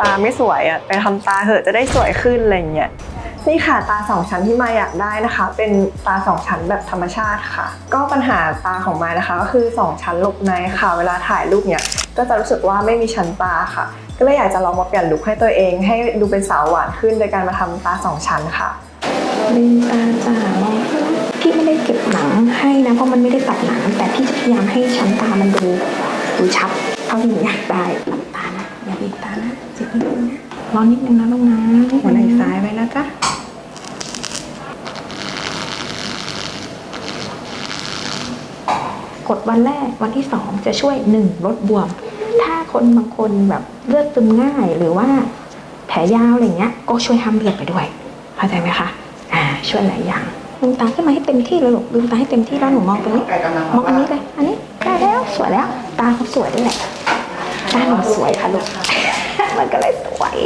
ตาไม่สวยอะไปทำตาเถอะจะได้สวยขึ้นอะไรเงี้ยนี่ค่ะตาสองชั้นที่มาอยากได้นะคะ เป็นตาสองชั้นแบบธรรมชาติค่ะ ก็ปัญหาตาของมายนะคะ ก็คือสองชั้นลบในค่ะ เวลาถ่ายรูปเนี่ยก็จะรู้สึกว่าไม่มีชั้นตาค่ะ ก็เลยอยากจะลองมาเปลี่ยนลุคให้ตัวเอง ให้ดูเป็นสาวหวานขึ้นโดยการมาทำตาสองชั้นค่ะลืมตาจ้าพี่ไม่ได้เก็บหนังให้นะเพราะมันไม่ได้ตัดหนัง แต่พี่จะพยายามให้ชั้นตามันดูดูชัดเท่าที่หนูอยากได้ตานะอย่าบีบตานะ ร้อนนิดนึงนะลูกนะหัวไหล่ซ้ายไว้นะจ๊ะกดวันแรกวันที่สองจะช่วยหนึ่งลดบวม ถ้าคนบางคนแบบเลือดซึมง่ายหรือว่าแผลยาวอะไรเงี้ย ก็ช่วยห้ามเลือดไปด้วยเข้าใจไหมคะอ่าช่วยหลายอย่างลืมตาขึ้นมาให้เต็มที่เลยลูกลืมตาให้เต็มที่แล้วหนูมองตรงนี้มองอันนี้เลยอันนี้ได้แล้วสวยแล้ว ตาเขาสวยด้วยแหละตาหนูสวยค่ะลูก มันก็เลยสวย